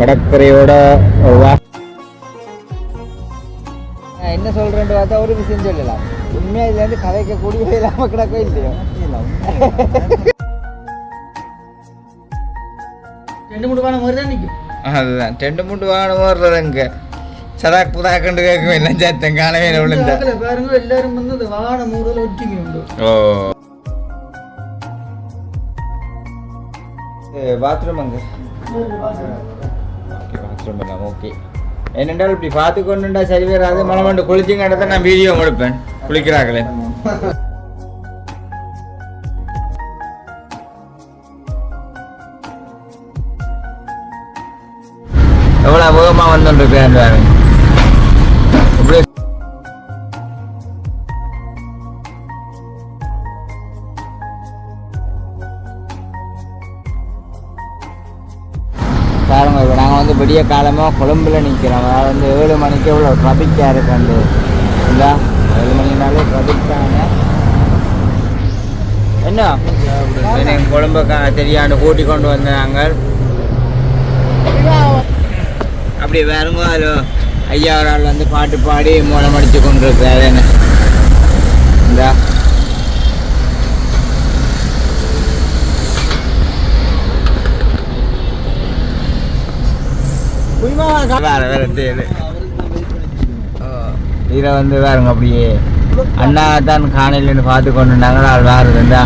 கடற்கரையோட என்ன சொல்றேன்னு பார்த்தா ஒரு விஷயம் சொல்லலாம். உண்மையா இதுல இருந்து கதைக்க கூடிய இல்லாம கிடக்கவே இல்லையோ? ரெண்டு மூணு வாரம் மாதிரி தான் நிற்கும் அதுதான். ரெண்டு மூணு வாகனம் வர்றதுங்க சதாக் புதாக்கண்டு கேட்கும். என்ன சேர்த்தேன் விழுந்த. பாருங்க எல்லாரும் வந்து இந்த வாகன மூடல ஒட்டிங்க உண்டு. ஓ. பாத்ரூம் அங்கே. ஓகே பாத்ரூம் எல்லாம் ஓகே என்னென்றால் இப்படி பார்த்து கொண்டுண்டா சரி வராது மனம் வந்து குளிச்சிங்கன்றத நான் வீடியோ கொடுப்பேன். குளிக்கிறாங்களே எவ்வளோ வேகமாக வந்துருக்கேன் இப்படி விடிய காலமாக கொழும்புல நிற்கிறோம் அதாவது வந்து ஏழு மணிக்கு எவ்வளோ ட்ராஃபிக்காக இருக்கு இல்லைங்களா ஏழு மணினாலே ட்ரபிக் தானே என்ன? குழம்புக்கா கொழும்புக்கு தெரியாண்டு கூட்டி கொண்டு வந்தாங்க அப்படி வேறுங்க அது ஐயா ஒரு ஆள் வந்து பாட்டு பாடி மூலம் அடித்து கொண்டு இருக்கிறாரு என்ன? இந்தா. வேற இதில் வந்து வேறுங்க அப்படியே. அண்ணா தான் காணையிலேருந்து பார்த்து கொண்டு இருந்தாங்க அது வேறு இருந்தா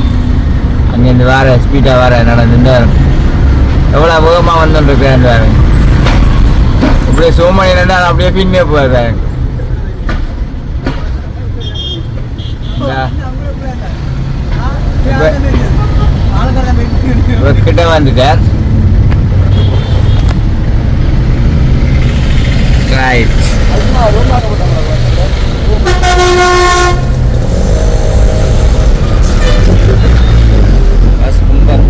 அங்கேருந்து வேறு ஸ்பீடாக வேறு நடந்துட்டு எவ்வளோ வேகமாக வந்துட்டுருக்கேன் வேறு இப்படியே சோமணி இருந்தால் அப்படியே பின்னே போகுது கிட்ட வந்துட்டேன். ரைட் பஸ் கும்பம்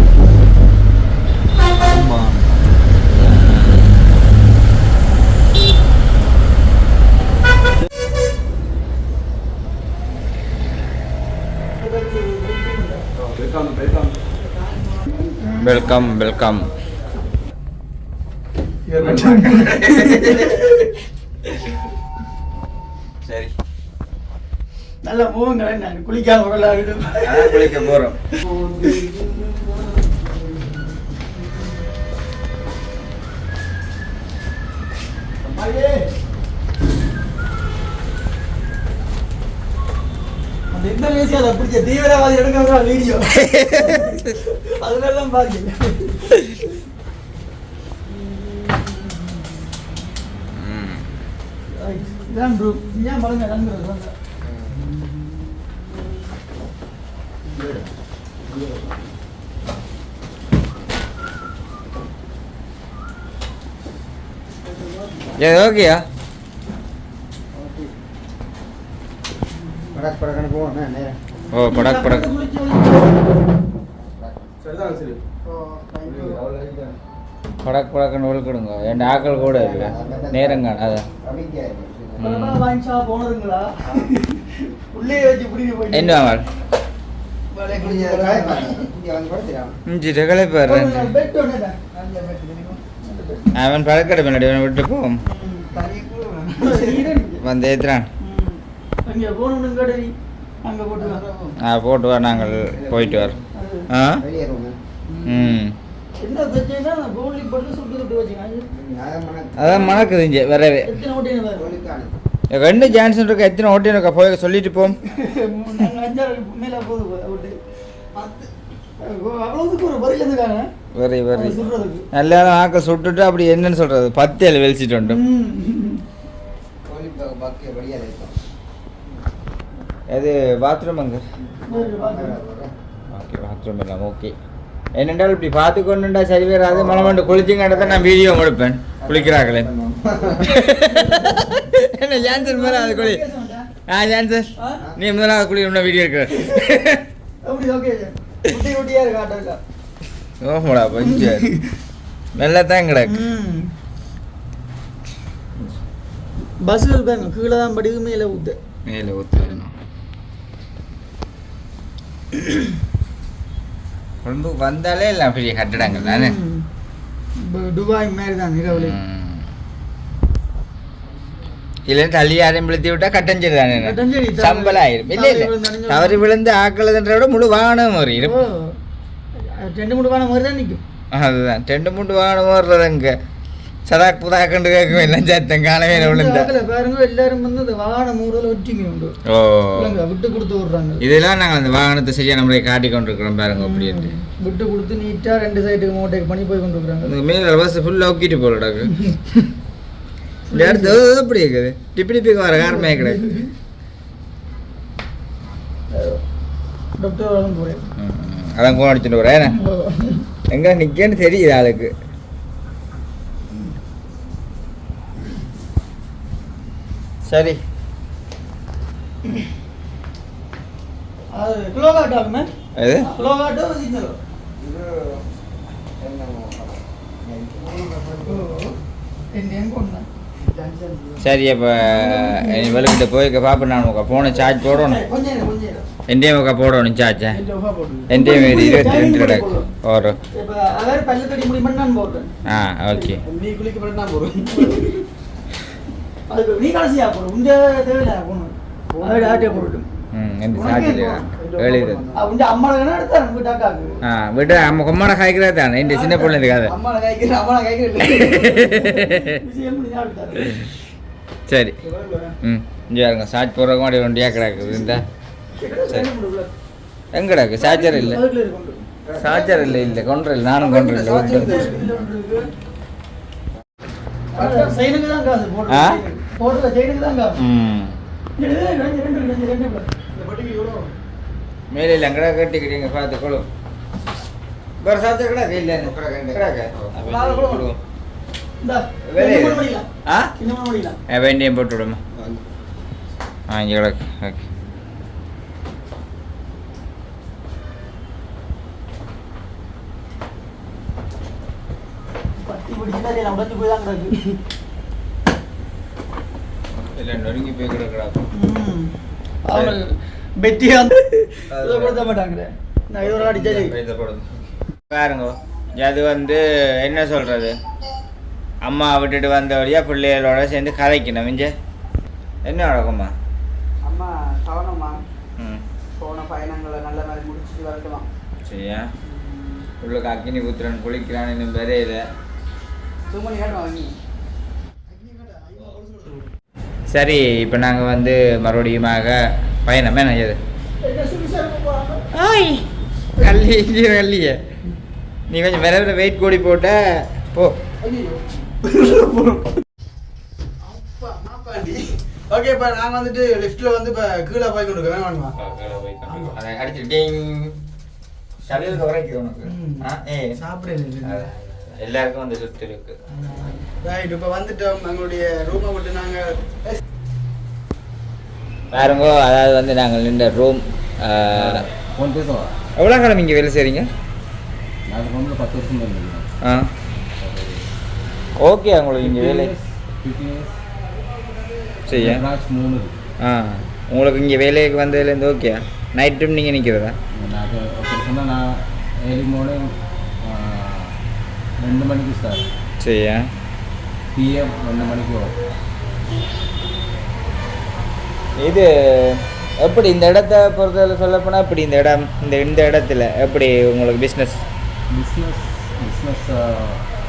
கும்பம் வெல்கம் வெல்கம் சரி. நல்ல முகங்கள் நான் குளிக்காத உடலாகிடும் குளிக்க போறோம். அந்த இந்தோனேசியா அதை பிடிச்ச தீவிரவாதி எடுக்கிற வீடியோ அதெல்லாம் பாருங்க. இதான் bro. ஏன் பாருங்க இறங்குறது வாங்க. இது ஓகேயா ஓ படக் படக் குளிச்சு ஓ, thank you. படக் படக்குன்னு ஒழுக்கிடுங்க என் ஆக்கள் கூட இல்லை நேரங்க அதான் இப்பெல்லாம் வாங்கி சாப்பிட போனதுங்களா? உள்ளே வச்சு பிடிக்க என்ன அவன் பழக்கடை பின்னாடி விட்டு போம் ம், தனி கூட வேணும். வந்து ஏத்துறான் போட்டு வா. நாங்கள் போயிட்டு வரோம். ஆ? ம். என்ன பிரச்சனைனா நான் கோலி போட்டு சுட்டு சுட்டு வச்சுக்கேன். அதான் மணக்குது இங்கே வரவே. ரெண்டு ஜான்சன் இருக்கா எத்தனை ஓட்டி இருக்கா போய் சொல்லிட்டு போம் அஞ்சாறு மேலே போகுது அவுட்டு பத்து. வரி வரி ஆக்க சுட்டுட்டு அப்படி என்னன்னு சொல்றது. பத்து ஏழு வெளிச்சிட்டு உண்டு ம். அது பாத்ரூம் அங்கே. ஓகே பாத்ரூம் எல்லாம் ஓகே என்னென்றால் இப்படி பார்த்து கொண்டுண்டா சரி வராது வந்து குளிச்சிங்கன்றத நான் வீடியோ எடுப்பேன் குளிக்கிறாங்களே என்ன ஜான்சன் மேலே அது குளி. ஆ ஜான்சன் ஆ? நீ முதலாவது குளி இன்னும் வீடியோ எடுக்கிற. அப்படி ஓகே. குட்டி குட்டியா இருக்கு ஆட்டோல. ஓமடா கொஞ்சம் மெல்லத்தான் கிடக்கு. பஸ்ஸுகள் பாருங்க கீழே தான் படிக்கு மேலே ஊத்து. மேலே ஊற்றுவேணும் கொழும்பு வந்தாலே எல்லாம் பெரிய கட்டடங்கள் தானே? துபாய் மாதிரி தான் இரவுல இல்லை தள்ளி யாரையும் விழுத்தி விட்டா கட்டஞ்சேரி தானே? சம்பளம் ஆயிரும். இல்லை இல்லை. தவறி விழுந்து ஆக்கலதுன்ற விட முழு வாகனம் ஒரு ஓ, ரெண்டு மூணு வாரம் மாதிரி தான் நிற்கும். அதுதான். ரெண்டு மூணு வாகனம் ஓடுறது அங்க. சதாக் புதாக்கண்டு கேட்கும் எல்லாம் சத்தம் காலவே விழுந்த பாருங்க எல்லாரும் வந்து இந்த வாகன மூடல ஒற்றிங்க உண்டு ஓ விட்டு கொடுத்து விடுறாங்க இதெல்லாம் நாங்கள் அந்த வாகனத்தை சரியா நம்மளே காட்டி கொண்டிருக்கிறோம் பாருங்க அப்படின்ட்டு விட்டு கொடுத்து நீட்டா ரெண்டு சைடுக்கு மூட்டைக்கு பண்ணி போய் கொண்டு இருக்கிறாங்க அந்த மேல பஸ் ஃபுல்லாக ஒக்கிட்டு போலடாக்கு இந்த இடத்து எப்படி இருக்குது டிப்பி டிப்பிக்கு வர காரமே கிடையாது டாக்டர் போறேன் அதான் கோன் அடிச்சுட்டு வரேன் எங்க நிக்கேன்னு தெரியுது ஆளுக்கு கொண்டேன் சரி அப்போ வெளிக்கிட்ட போய் பாப்பா நான் உங்க போன சார்ஜ் போடணும். என்டையும் உங்க போடணும் சார்ஜ். என்டையும் இருபத்தி ரெண்டு கிடக்கு. ஒரு. ஆ ஓகே நீ குளிக்க போட்டு நான் போடுறேன் அதுக்கு நீ கடைசியா போடு உங்க தேவையில்ல அவர் ஆட்டே போடட்டும் சின்ன பிள்ளை. சரி. ம் இங்கே இருங்க சார்ஜ் போடுறதுக்கு மாடி வண்டியாக கிடக்குது இந்த. சரி. எங்க கிடக்கு சார்ஜர் இல்லை. சார்ஜர் இல்லை இல்லை கொண்டு இல்லை. நானும் கொண்டு இல்லை சார்ஜர் விட்டு இல்லை, ஒன்று இருக்கு. அதான் செயினுக்கு தான் காசு போடுற ஆ? செயினுக்கு. போடுற செயினுக்கு தான் காசு. ம். இது ரெண்டு ரெண்டு ரெண்டு ரெண்டு இந்த பட்டிக்கு எவ்வளோ மேலே இல்லை எங்கடா கட்டிக்கிறீங்க பார்த்து கொடு. வேறு சார்ஜர் கிடக்கு? இல்லை கிடக்கு நாலு கொடு. இந்த வேலை இன்னும் இருக்கு. முடியலாம் ஆ? இன்னும் முடியலாம் ஆ, வேண்டியம் போட்டு விடுமா? ஆ இங்கே கிடக்கு ஓகே. நான் உடஞ்சு போய் தான் கிடக்கு இல்லை நொறுங்கி போய் கிடக்குறா இதை கொடுத்த மாட்டாங்க நான் இது ஒரு பாருங்க அது வந்து என்ன சொல்றது அம்மா விட்டுட்டு வந்த வழியா பிள்ளைகளோட சேர்ந்து கதைக்கணும் இஞ்ச என்ன நடக்குமா அம்மா கவனமா ம் போன பயணங்களை நல்ல மாதிரி முடிச்சுட்டு வரட்டுமா சரியா உள்ளுக்கு அக்னி புத்திரன் குளிக்கிறான் இன்னும் பெரிய சரி இப்போ நாங்கள் வந்து மறுபடியுமாக பயணம். என்ன ஆய் கல்லி கல்லியே நீ கொஞ்சம் வேற வேற வெயிட் கூடி போட்ட போ. ஓகே இப்போ நாங்கள் வந்துட்டு லிஃப்ட்டில் வந்து இப்போ கீழே போய் கொண்டு இருக்கோம் வேணுமா? அதை அடிச்சு டிங். சரீரத்தை உரைக்குது உனக்கு. ஆ ஏ சாப்பிடுறது அதான். எல்லாருக்கும் அந்த சுத்து இருக்கு. ரைட் இப்போ வந்துட்டோம். எங்களுடைய ரூமை விட்டு நாங்கள் பாருங்க அதாவது வந்து நாங்கள் நின்ற ரூம் எவ்வளோ காலம் இங்கே வேலை வந்து பத்து வருஷம் ஆ. ஓகே உங்களுக்கு இங்கே வேலை செய்ய. மூணு. ஆ. உங்களுக்கு இங்கே வேலைக்கு வந்ததுலேருந்து ஓகே நைட் டைம் நீங்கள் நிற்கிறதா நான் சொன்னால் நான் ஏர்லி மார்னிங் ரெண்டு மணிக்கு ஸ்டார்ட் சரியா? பிஎம் ரெண்டு மணிக்கு வரும். இது எப்படி இந்த இடத்த பொறுத்தவரை சொல்லப்போனால் இப்படி இந்த இடம் இந்த இந்த இடத்துல எப்படி உங்களுக்கு பிஸ்னஸ் பிஸ்னஸ் பிஸ்னஸ்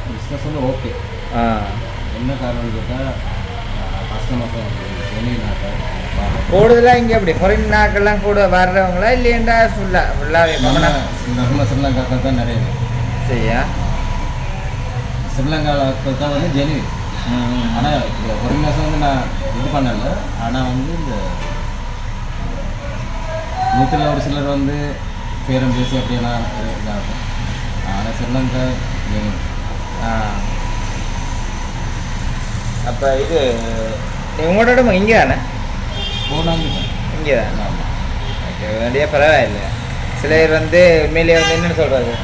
பிஸ்னஸ் வந்து ஓகே ஆ. என்ன காரணம் கேட்டால் கஸ்டமர்ஸ் வெளிநாட்டில் கூடுதலாக இங்கே எப்படி ஃபாரின் நாட்கள்லாம் கூட வர்றவங்களா இல்லையண்டா ஃபுல்லாக ஃபுல்லாகவே நம்ம ஸ்ரீலங்காக்கள் தான் நிறைய. சரியா? ஸ்ரீலங்காவுக்கு தான் வந்து ம் ஆனால் ஃபாரினர்ஸ் வந்து நான் இது பண்ணல. ஆனால் வந்து இந்த நூற்றில் ஒரு சிலர் வந்து பேரம் பேசி அப்படியெல்லாம் இதாகும். ஆனால் ஸ்ரீலங்கா. ஆ. அப்போ இது உங்களோட இடம் இங்கே தானே? போனாங்க இங்கே தான். ஓகே வேண்டிய பரவாயில்ல. சில பேர் வந்து உண்மையிலேயே வந்து என்னன்னு சொல்கிறது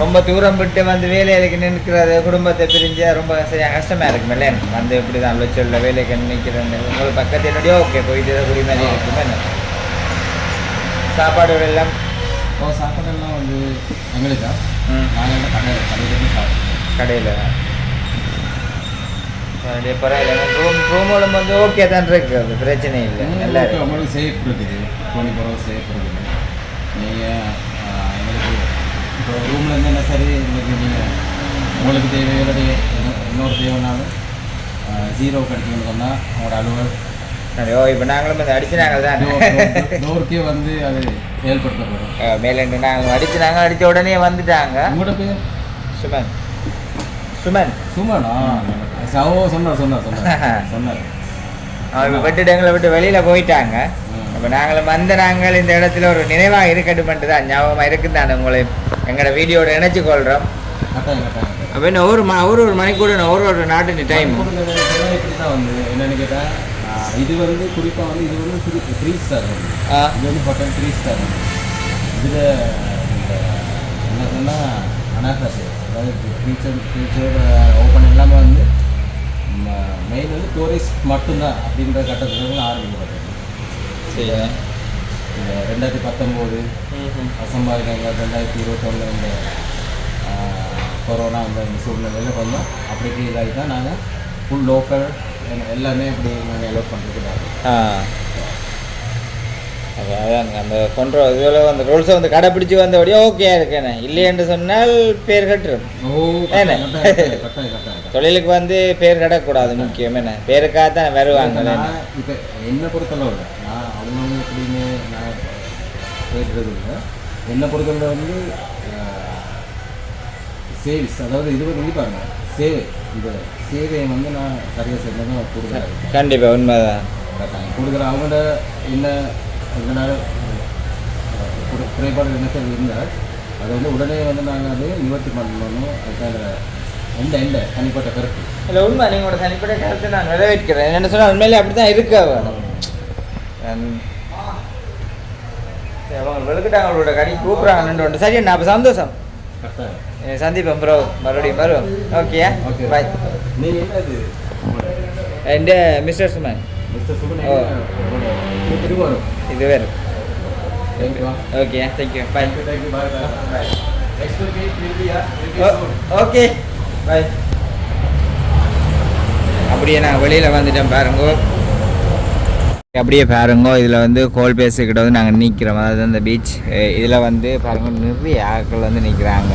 ரொம்ப தூரம் விட்டு வந்து வேலைக்கு நிற்கிறது குடும்பத்தை பிரிஞ்சு ரொம்ப சரியாக கஷ்டமாக இருக்கும் இல்லை வந்து இப்படி தான் லட்சம் வேலைக்கு நிற்கிறேன் உங்களுக்கு பக்கத்து என்னடியோ ஓகே போயிட்டு குடி மாதிரி இருக்குமே சாப்பாடுகள் எல்லாம் இப்போ சாப்பாடெல்லாம் வந்து எங்களுக்கா? நாங்கள் கடை கடையில் போய் சாப்பிடுவோம். கடையில். பரவாயில்ல ரூம் ரூமோட வந்து ஓகே தான் இருக்கு அது பிரச்சனை இல்லை. நல்லா உங்களுக்கு இருக்கு உங்களுக்கு சேஃப் இருக்குது. டுவெண்ட்டி ஃபோர் ஹவர்ஸ் சேஃப் இருக்குது. நீங்கள் இப்போ ரூமில் இருந்து என்ன சரி எங்களுக்கு நீங்கள் உங்களுக்கு தேவை இல்லாட்டி இன்னொ- இன்னொரு தேவைனாலும் ஜீரோ கிடைச்சிங்கன்னு சொன்னால் உங்களோட அலுவல் சரி, ஓ இப்போ நாங்களும் வந்து அடிச்சு நாங்கள் தான் டோருக்கே வந்து அது செயல்படுத்தப்படும். மேலேண்டு நாங்கள் அடிச்சு நாங்கள் அடித்த உடனே வந்துட்டாங்க. உங்களோட பேர்? சுமன். சுமன். சுமனா? சவோ சொன்னார் சொன்னார் சொன்னார். சொன்னார். இப்போ விட்டுட்டு எங்களை விட்டு வெளியில் போயிட்டாங்க. அப்போ நாங்களும் வந்து நாங்கள் இந்த இடத்துல ஒரு நினைவாக இருக்கட்டுமென்ட்டு தான் ஞாபகமாக இருக்குது தானே உங்களை எங்களோட வீடியோட இணைச்சு கொள்கிறோம் அப்போ இன்னும் ஒரு ம ஒரு ஒரு மணிக்கு கூட ஒரு ஒரு நாட்டு டைம் தான் வந்து. என்னன்னு கேட்டால் இது வந்து குறிப்பாக வந்து இது வந்து த்ரீ த்ரீ ஸ்டார் இது வந்து ஹோட்டல் த்ரீ ஸ்டார் இதில் என்ன சொன்னால் அனாசாசி அதாவது ஃபியூச்சர் ஃபியூச்சர் ஓப்பன் எல்லாமே வந்து மெயின் வந்து டூரிஸ்ட் மட்டும்தான் அப்படின்ற கட்டத்தில் ஆரம்பிக்கப்பட்டது. இந்த ரெண்டாயிரத்தி பத்தொம்போது அசம்பாவிதங்கள் ரெண்டாயிரத்தி இருபத்தொன்னு இந்த கொரோனா அந்த இந்த சூழ்நிலையில் கொஞ்சம் அப்படி இதாகி தான் நாங்கள் ஃபுல் லோக்கல் எல்லாமே அப்படி நாங்கள் அலோட் அப்போ அதான் அந்த கொண்ட்ரோல் இதில் அந்த ரூல்ஸை வந்து கடைப்பிடிச்சு வந்தபடியே ஓகே இருக்கேனே. இல்லை என்று சொன்னால் பேர் கட்டுரும். தொழிலுக்கு வந்து பேர் கட்டக்கூடாது முக்கியம் என்ன பேருக்காக தான் வருவாங்க இப்போ என்னை பொறுத்தளவு நான் அவங்க எப்படின்னு நான் பேசுறது இல்லை. என்னை பொறுத்தளவு வந்து சேவிஸ் அதாவது இது வந்து பாருங்க. சேவை இந்த சேவையை வந்து நான் சரியாக செய்யணும் கொடுக்குறேன் கண்டிப்பாக உண்மைதான். கொடுக்குற அவங்களோட என்ன இதனால் குறைபாடு என்ன சார் இருந்தால் அதை வந்து உடனே வந்து நாங்கள் அது நிவர்த்தி பண்ணணும். அதுக்காக எந்த எந்த தனிப்பட்ட கருத்து? இல்லை உண்மை. நீங்களோட தனிப்பட்ட கருத்தை நான் நிறைவேற்கிறேன் என்ன சொன்னால் உண்மையிலே அப்படி தான் இருக்க வேணும் அவங்க விளக்கிட்டாங்க அவங்களோட கடி கூப்பிட்றாங்கன்னு சரி நான் அப்போ சந்தோஷம். சந்திப்போம் ப்ரோ மறுபடியும் வருவோம். ஓகே பாய் நீங்கள் என்னது? மிஸ்டர் சுமன். இது வேறு ஓகே தேங்க்யூ பாய் ஓகே பை அப்படியே நான் வெளியில் வந்துட்டேன் பாருங்க. அப்படியே பாருங்கோ இதில் வந்து கோல் பேசிக்கிட்ட வந்து நாங்கள் நிற்கிறோம் அதாவது அந்த பீச் இதில் வந்து பாருங்க நிறைய ஆக்கள் வந்து நிற்கிறாங்க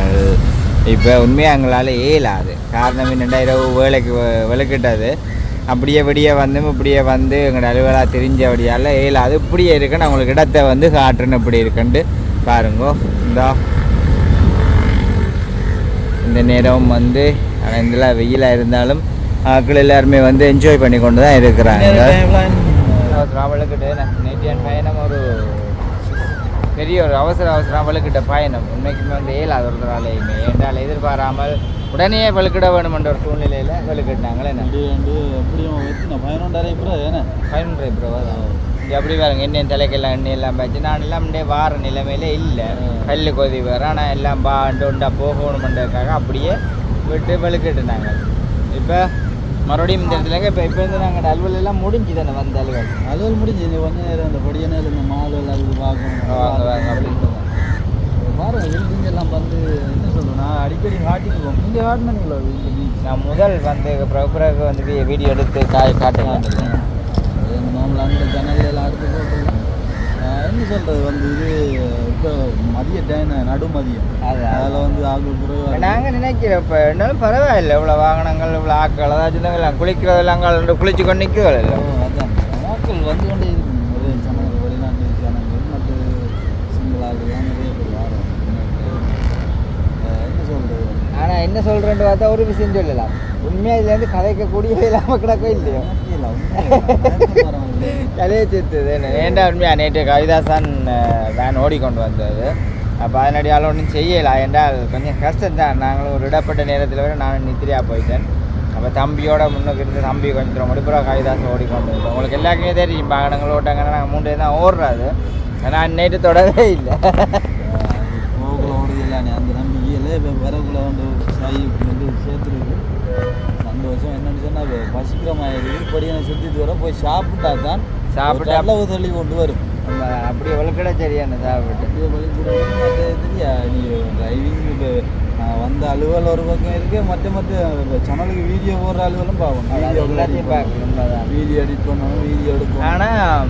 இப்போ உண்மையாக எங்களால் இயலாது. காரணம் ரெண்டாயிரம் இரவு வேலைக்கு விளக்கிட்டது அப்படியே விடிய வந்து இப்படியே வந்து எங்களோட அலுவலாக தெரிஞ்சபடியால் இயலாது இப்படியே இருக்கு நான் உங்களுக்கு இடத்த வந்து காட்டுறேன்னு இப்படி இருக்குன்ட்டு பாருங்க இந்தா. இந்த நேரம் வந்து இதெல்லாம் வெயிலாக இருந்தாலும் ஆட்கள் எல்லாருமே வந்து என்ஜாய் பண்ணி கொண்டு தான் இருக்கிறாங்க. அவளுக்கிட்ட நேற்று பயணம் ஒரு பெரிய ஒரு அவசர அவசரம் அவளுக்கிட்ட பயணம். உண்மைக்குமே வந்து ஏழாவது ஒரு நாளையுமே என்றால் எதிர்பாராமல் உடனே வலுக்கிட வேணுமென்ற ஒரு சூழ்நிலையில் வலுக்கிட்டாங்களே என்ன? எப்படியும் பதினொன்றரை ஏன்னா பதினொன்றரை ப்ரோ எப்படி பாருங்க எண்ணெய் தலைக்கெல்லாம் எண்ணெய் எல்லாம் வச்சு நான் எல்லாம் வார நிலைமையில இல்லை. கல் கொதி வேற ஆனால் எல்லாம் பாண்டு உண்டா போகணுமென்றதுக்காக அப்படியே விட்டு வெளுக்கிட்டுனாங்க இப்போ மறுபடியும் இந்த இடத்துல இப்போ இப்போ வந்து நாங்கள் அலுவல் எல்லாம் முடிஞ்சு தானே வந்த அலுவல்? அலுவல் முடிஞ்சு இந்த கொஞ்ச நேரம் இந்த படியனையில் இந்த மாடு எல்லாம் இது பார்க்கணும் வாங்க வாங்க அப்படின்னு பாருங்க பில்டிங் எல்லாம் வந்து என்ன சொல்றேன் நான் அடிக்கடி காட்டிட்டு போவோம். நீங்கள் காட்டினீங்களோ நான் முதல் வந்து பிறகு வந்து வீடியோ எடுத்து காய் காட்டலாம் நார்மலாக அந்த ஜன்னல் எல்லாம் அடுத்து போட்டுருக்கோம். என்ன சொல்கிறது வந்து இது இப்போ மதிய டைம் நடு மதியம். அது அதில் வந்து ஆகு குறைவாக நாங்கள் நினைக்கிறோம் இப்போ என்னாலும் பரவாயில்ல. இவ்வளோ வாகனங்கள் இவ்வளோ ஆட்கள் அதாச்சும் எல்லாம் குளிக்கிறதெல்லாம் அங்கே குளிச்சு கொண்டு நிற்கிறதில்ல அதான். மக்கள் வந்து கொண்டே இருக்கும் நிறைய ஜனங்கள் வெளிநாட்டு ஜனங்கள் மற்ற சிங்கள ஆளுலாம் நிறைய பேர் வரோம் என்ன சொல்கிறது ஆனால் என்ன சொல்கிறேன்னு பார்த்தா ஒரு விஷயம் சொல்லலாம். உண்மையாக இதுலேருந்து கதைக்கக்கூடிய இல்லாமல் கிடக்கோ இல்லையோ? கதையை சேர்த்தது ஏண்டா உண்மையா? நேற்று கவிதாசன் வேன் ஓடிக்கொண்டு வந்தது. அப்போ அதனடியால் ஒன்றும் செய்யலை. என்றால் கொஞ்சம் கஷ்டம்தான். நாங்களும் ஒரு இடப்பட்ட நேரத்தில் வரை நான் நித்திரியாக போயிட்டேன். அப்போ தம்பியோட முன்னுக்கு இருந்து தம்பி கொஞ்சம் தூரம் முடிப்புறம் கவிதாசன் ஓடிக்கொண்டு வந்தோம் உங்களுக்கு எல்லாருக்குமே தெரியும் வாகனங்கள் ஓட்டாங்கன்னா நாங்கள் மூன்று தான் ஓடுறாது. ஆனால் நேற்று தொடவே இல்லை. போகல இல்லைண்ணே அந்த நம்பிக்கையில் இப்போ வரக்குள்ள வந்து சாய் வந்து சேர்த்துருக்கு. சந்தோஷம் என்னன்னு சொன்னால் பசிக்கிற மாதிரி படியான சுற்றிட்டு வர போய் சாப்பிட்டா தான் சாப்பிட்டா- அளவு தள்ளி கொண்டு வரும். நம்ம அப்படியே ஒழுக்கட சரியான சாப்பிட்டு. மற்ற தெரியா? நீ டிரைவிங் இப்போ அந்த அலுவல் ஒரு பக்கம் இருக்கு மற்ற மற்ற சேனலுக்கு வீடியோ போடுற அலுவலும் பார்க்கணும் வீடியோ எல்லாத்தையும் பார்க்கணும். வீடியோ எடிட் பண்ணணும் வீடியோ எடுக்கணும். ஆனால்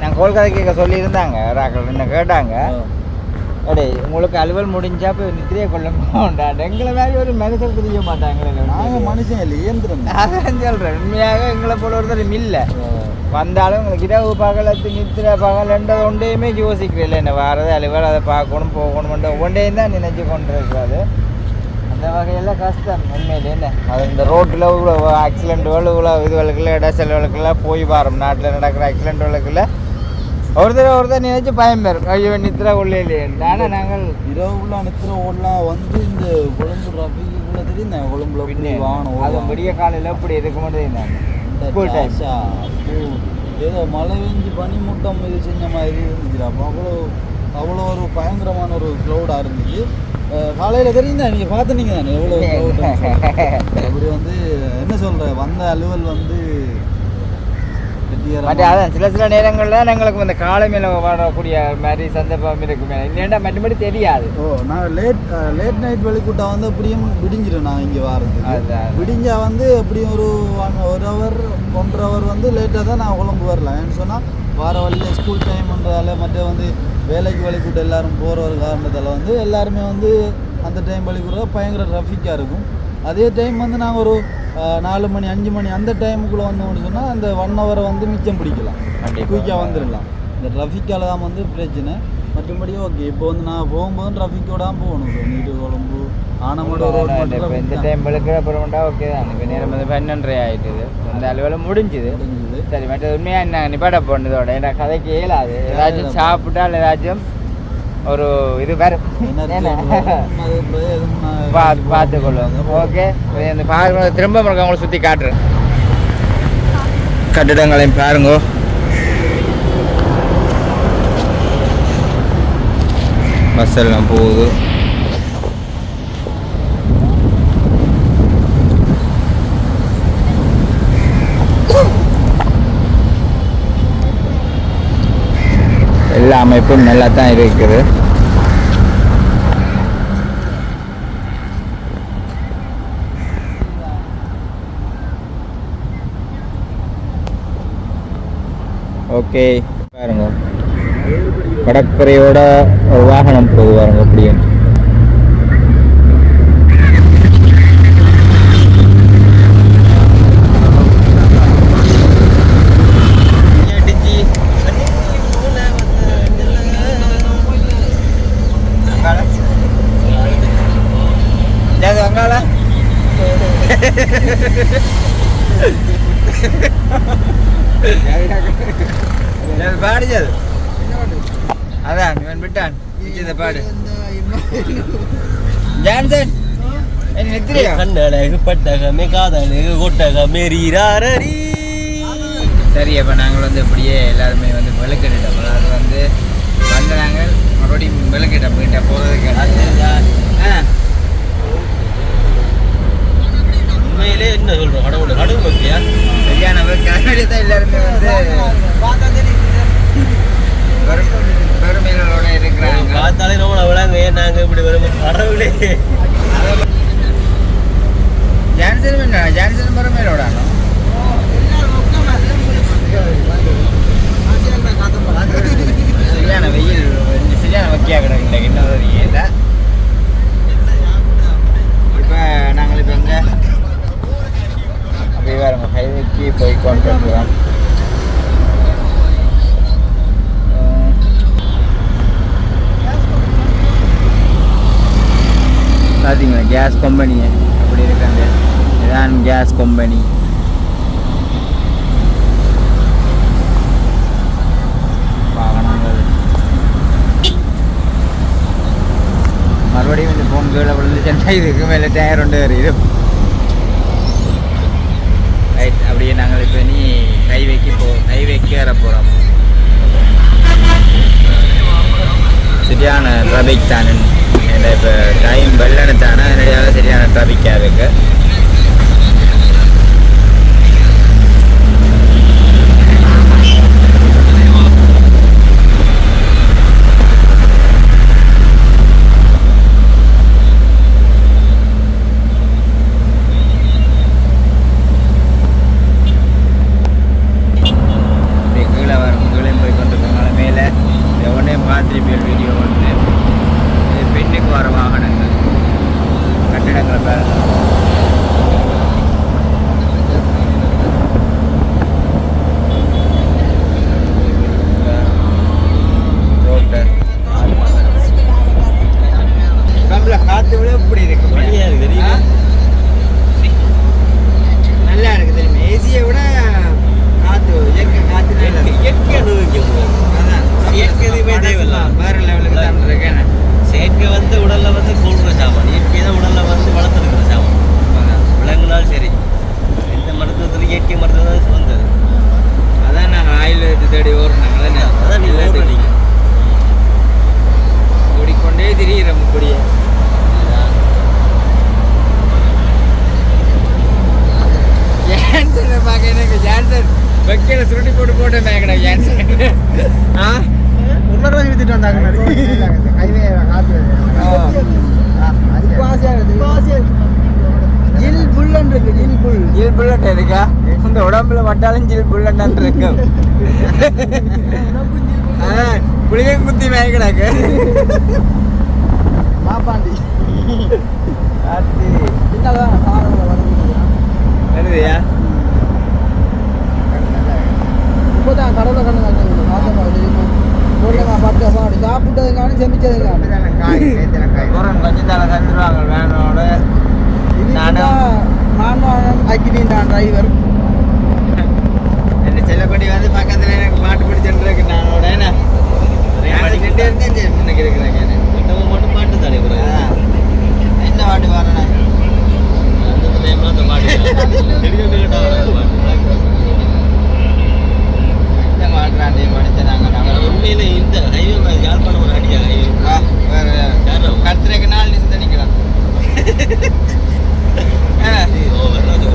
நான் கோல்கதை கேட்க சொல்லியிருந்தாங்க ராக்கள் என்ன கேட்டாங்க அடே உங்களுக்கு அலுவல் முடிஞ்சா போய் நித்திரையை கொள்ள மாட்டாங்க எங்களை மாதிரி ஒரு மனுஷன் தெரிய மாட்டாங்களே நாங்கள் மனுஷன் இல்லை இயந்திரம் தான். அதான் சொல்கிறேன் உண்மையாக எங்களை போல ஒருத்தர் இல்லை வந்தாலும் உங்களுக்கு இரவு பகலத்து நித்திர பகலன்றது ஒன்றையுமே யோசிக்கிறதில்ல என்ன வாரது அலுவல் அதை பார்க்கணும் போகணும்ன்ற ஒன்றையும் தான் நினைச்சு கொண்டு இருக்கிறது அந்த வகையில் கஷ்டம் உண்மையிலே என்ன அது இந்த ரோட்டில் இவ்வளோ ஆக்சிடென்ட்டுகள் இவ்வளோ இதுகளுக்குள்ள இட செலவுகளுக்கெல்லாம் போய் வரோம் நாட்டில் நடக்கிற ஆக்சிடென்ட்டுகளுக்குள்ள ஒருத்தர் ஒருத்தர் நினைச்சு பயம் பெறும் ஐயோ நித்திர உள்ளே ஆனால் நாங்கள் இரவுல நித்திர ஓடலாம் வந்து இந்த கொழும்பு ரஃபிக்குள்ள தெரியும்? நான் கொழும்புல பின்னே வாகனம் அது. விடிய காலையில் இப்படி இருக்க பூ, ஏதோ மழை பெஞ்சு பனி மூட்டம் இது செஞ்ச மாதிரி இருந்துச்சு அப்போ அவ்வளோ அவ்வளோ ஒரு பயங்கரமான ஒரு க்ளௌடாக இருந்துச்சு. காலையில தெரியும் தான் நீங்கள் பார்த்துனீங்க தானே எவ்வளோ அப்படி வந்து என்ன சொல்ற? வந்த அலுவல் வந்து மற்ற அதான் சில சில நேரங்களில் எங்களுக்கு இந்த காலை மேலே வரக்கூடிய மாதிரி சந்தர்ப்பம் இருக்குமே. இல்லைன்னா மற்றபடி தெரியாது. ஓ நான் லேட் லேட் நைட் வெளிக்கூட்டம் வந்து அப்படியும் விடிஞ்சிடும் நான் இங்கே அதான். விடிஞ்சா வந்து எப்படியும் ஒரு ஒன் ஒரு ஹவர் ஒன்றரை ஹவர் வந்து லேட்டாக தான் நான் கொழம்பு வரலாம். ஏன்னு சொன்னால் வார வழியில் ஸ்கூல் டைம்ன்றதால மற்ற வந்து வேலைக்கு வழிக்கூட்டம் எல்லாரும் போகிற ஒரு காரணத்தால் வந்து எல்லாருமே வந்து அந்த டைம் வழிக்கூட பயங்கர ட்ராஃபிக்காக இருக்கும். அதே டைம் வந்து நாங்கள் ஒரு நாலு மணி அஞ்சு மணி அந்த டைமுக்குள்ளே வந்தோம்னு சொன்னால் அந்த ஒன் ஹவரை வந்து மிச்சம் பிடிக்கலாம். குயிக்காக வந்துடலாம் இந்த ட்ராஃபிக்கால தான் வந்து பிரச்சனை. மற்றபடி ஓகே இப்போ வந்து நான் போகும்போது ட்ராஃபிக்கோட தான் போகணும். நீட்டு கொழம்பு ஆனமோட ரோட் இந்த டைம் வெளுக்கிற அப்புறம்டா ஓகே தான். இப்போ நேரம் வந்து பன்னெண்டரை அந்த அலுவலை முடிஞ்சுது. சரி மற்ற உண்மையாக என்ன? நிப்பாட்ட போனதோட. ஏன்னா கதைக்கு இயலாது. ஏதாச்சும் சாப்பிட்டால் ஏதாச்சும் ஒரு இது நான் பார்த்து பார்த்துக்கொள்ளும் ஓகே இந்த பாருங்க திரும்ப அவங்களை சுற்றி காட்டுறேன். கட்டிடங்களையும் பாருங்க. பஸ் எல்லாம் போகுது. எல்லா அமைப்பும் நல்லா தான் இருக்குது. ஓகே பாருங்க. கடற்கரையோட வாகனம் போகுது பாருங்க அப்படியே பாடிச்சது அதான் கொட்டகமே ரீராரீ சரி அப்போ நாங்கள் வந்து இப்படியே எல்லாருமே வந்து விளக்கிட்டோம் அதாவது வந்து வந்து நாங்கள் மறுபடியும் விளக்கிட்டோம் கிட்ட போகிறதுக்கு ஆ உண்மையிலே என்ன சொல்றோம் கடவுள் கடவுள் பக்தியா சரியான கரடி தான் எல்லாருமே வந்து பெரும் பெருமைகளோட இருக்கிறாங்க. பார்த்தாலே நம்ம விளாங்க ஏன் நாங்க இப்படி வரும் கடவுளே. ஜான்சன் என்ன? ஜான்சன் பெருமையிலோடானோ சரியான வெயில் சரியான வக்கியாக கிடக்கு இன்னொரு வெயில் இப்போ நாங்கள் இப்போ எங்கே? அப்படியே ஹைவேக்கு போய் கொண்டு இருக்கிறோம் பார்த்தீங்களா கேஸ் கம்பெனி அப்படி இருக்காங்க. இதான் கேஸ் கம்பெனி வாகனங்கள். மறுபடியும் இந்த ஃபோன் கீழே விழுந்துச்சுன்னா இதுக்கு மேலே டயர் ஒன்று வரையும் ரைட் அப்படியே நாங்கள் இப்போ நீ ஹைவேக்கு போ ஹைவேக்கு ஏற போகிறோம் சரியான ட்ராஃபிக் தானே. இப்போ டைம் வெள்ளன தானே நிறையா சரியான ட்ராஃபிக்காக இருக்குது திரியிறோம் இப்படியே ஜான்சனை பார்க்க எனக்கு ஜான்சன் வைக்கல சுருட்டி போட்டு போட்டு மேக்கடா ஜான்சன் ஆ? உள்ள ரூபாய் வித்துட்டு வந்தாங்க. ஜில் புல்லன் இருக்கு. ஜில் புல். ஜில் புல்லட் இருக்கா? இந்த உடம்புல மட்டாலும் ஜில் புல்லட் இருக்கும். புளிய குத்தி மேய்க்கடாக்கு. மாப்பாண்டி ஆத்தி. பின்னால்தான் காரணம் வருது வருதுயா இப்போ தான் கடவுளை கண்ணு காட்டுங்க பார்த்தா ரோட்ல பத்து வருஷம் அப்படி சாப்பிட்டது காணி செமிச்சது காணி குரன் கொஞ்சம் தலை தந்துருவாங்க வேனோட நானும் அக்கினின்றான் டிரைவர். என் செல்லப்படி வந்து பக்கத்துல எனக்கு பாட்டு பிடிச்சிட்டு இருக்கு நானோட. என்ன? பாடிக்கிட்டே? இருந்தேன் முன்னுக்கு இருக்கிறேன் நம்ம மட்டும் பாட்டு தானே bro. என்ன பாட்டு பாடுறேன்? அந்த டைம்ல அந்த பாட்டு தெரிஞ்சவங்க கிட்ட என்ன பாடுறாண்டி படிச்சு நாங்கள் உண்மையில இந்த ஹைவே யாழ்ப்பாணம் ஒரு அடியா ஹைவே வா வேற யாரும் கத்துறதுக்கு நாலு நிமிஷம் நிற்கிறான் ஓ வர்றாது.